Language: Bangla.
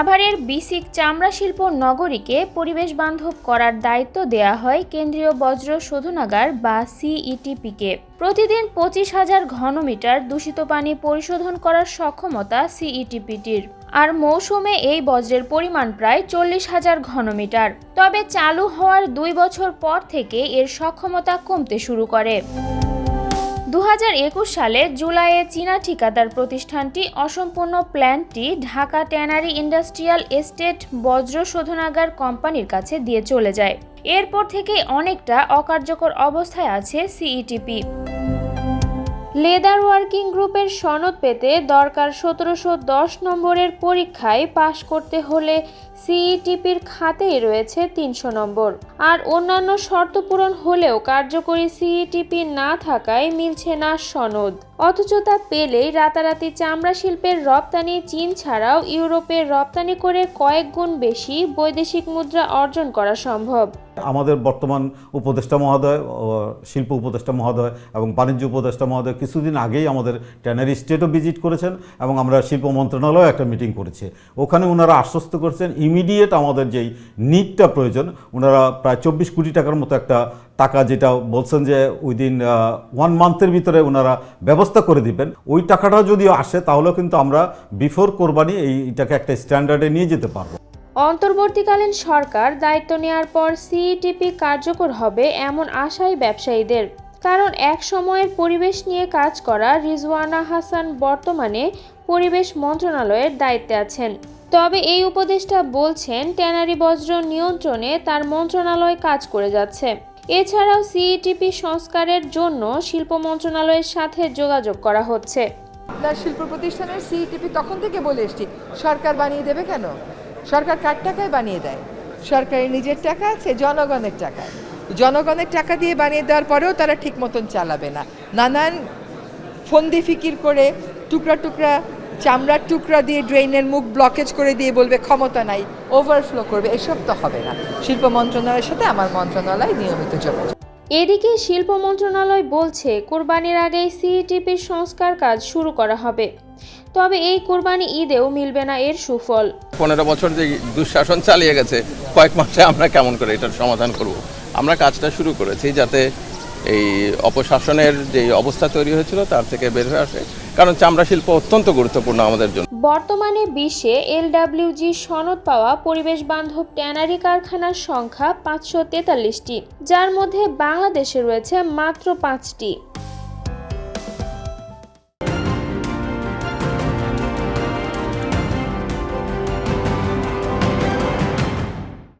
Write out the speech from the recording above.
সাভারের বিসিক চামড়া শিল্প নগরীকে পরিবেশ বান্ধব করার দায়িত্ব দেয়া হয় কেন্দ্রীয় বজ্র শোধনাগার বা সিইটিপিকে। প্রতিদিন পঁচিশ হাজার ঘনমিটার দূষিত পানি পরিশোধন করার সক্ষমতা সিইটিপিটির। আর মৌসুমে এই বজ্রের পরিমাণ প্রায় চল্লিশ হাজার ঘনমিটার। তবে চালু হওয়ার দুই বছর পর থেকে এর সক্ষমতা কমতে শুরু করে। দু হাজার একুশ সালে জুলাইয়ে চীনা ঠিকাদার প্রতিষ্ঠানটি অসম্পূর্ণ প্ল্যান্টটি ঢাকা ট্যানারি ইন্ডাস্ট্রিয়াল এস্টেট বজ্র শোধনাগার কোম্পানির কাছে দিয়ে চলে যায়। এরপর থেকে অনেকটা অকার্যকর অবস্থায় আছে সিইটিপি। লেদার ওয়ার্কিং গ্রুপের সনদ পেতে দরকার সতেরোশো দশ নম্বরের পরীক্ষায় পাশ করতে হলে সিইটিপির খাতেই রয়েছে তিনশো নম্বর। আর অন্যান্য শর্ত পূরণ হলেও কার্যকরী সিইটিপি না থাকায় মিলছে না সনদ। অথচ তা পেলেই রাতারাতি চামড়া শিল্পের রপ্তানি চীন ছাড়াও ইউরোপের রপ্তানি করে কয়েক গুণ বেশি বৈদেশিক মুদ্রা অর্জন করা সম্ভব। আমাদের বর্তমান উপদেষ্টা মহোদয় শিল্প উপদেষ্টা মহোদয় এবং বাণিজ্য উপদেষ্টা মহোদয় কিছুদিন আগেই আমাদের ট্যানারি স্টেটও ভিজিট করেছেন এবং আমরা শিল্প মন্ত্রণালয়েও একটা মিটিং করেছি। ওখানে ওনারা আশ্বস্ত করেছেন ইমিডিয়েট আমাদের যেই নিডটা প্রয়োজন, ওনারা প্রায় চব্বিশ কোটি টাকার মতো একটা টাকা যেটা বলছেন যে উইদিন ওয়ান মান্থের ভিতরে ওনারা ব্যবস্থা করে দিবেন। ওই টাকাটা যদি আসে, তাহলেও কিন্তু আমরা বিফোর কোরবানি এইটাকে একটা স্ট্যান্ডার্ডে নিয়ে যেতে পারব। অন্তর্বর্তীকালীন সরকার দায়িত্ব নেওয়ার পর সিইটিপি কার্যকর হবে এমন আশাই ব্যবসায়ীদের। কারণ এক সময়ের পরিবেশ নিয়ে কাজ করা রিজওয়ানা হাসান বর্তমানে পরিবেশ মন্ত্রণালয়ের দায়িত্বে আছেন। তবে এই উপদেষ্টা বলছেন, ট্যানারি বজ্র নিয়ন্ত্রণে তার মন্ত্রণালয় কাজ করে যাচ্ছে। এছাড়াও সিইটিপি সংস্কারের জন্য শিল্প মন্ত্রণালয়ের সাথে যোগাযোগ করা হচ্ছে। শিল্প প্রতিষ্ঠানের সিইটিপি তখন থেকে বলে এসছি, সরকার বানিয়ে দেবে কেন? সরকার কার টাকায় বানিয়ে দেয়? সরকারের নিজের টাকা আছে, জনগণের টাকা। জনগণের টাকা দিয়ে বানিয়ে দেওয়ার পরেও তারা ঠিক মতন চালাবে না। নানান ফন্দি ফিকির করে টুকরা টুকরা চামড়ার টুকরা দিয়ে ড্রেনের মুখ ব্লকেজ করে দিয়ে বলবে ক্ষমতা নাই ওভারফ্লো করবে। এসব তো হবে না। শিল্প মন্ত্রণালয়ের সাথে আমার মন্ত্রণালয় নিয়মিত যোগাযোগ। এদিকে শিল্প মন্ত্রণালয় বলছে কোরবানির আগেই সিইটিপির সংস্কার কাজ শুরু করা হবে। তবে এই কোরবানি ঈদেও মিলবে না এর সুফল। পনেরো বছর যে দুঃশাসন চালিয়ে গেছে কয়েক মাসে আমরা কেমন করে এটার সমাধান করব? আমরা কাজটা শুরু করেছি যাতে এই অপশাসনের যে অবস্থা তৈরি হয়েছিল, তার থেকে বের হয়ে আসে। কারণ চামড়া শিল্প অত্যন্ত গুরুত্বপূর্ণ আমাদের জন্য। বর্তমানে বিশ্বে এলডাব্লিউজি সনদ পাওয়া পরিবেশ বান্ধব ট্যানারি কারখানার সংখ্যা পাঁচশো তেতাল্লিশটি, যার মধ্যে বাংলাদেশে রয়েছে মাত্র পাঁচটি।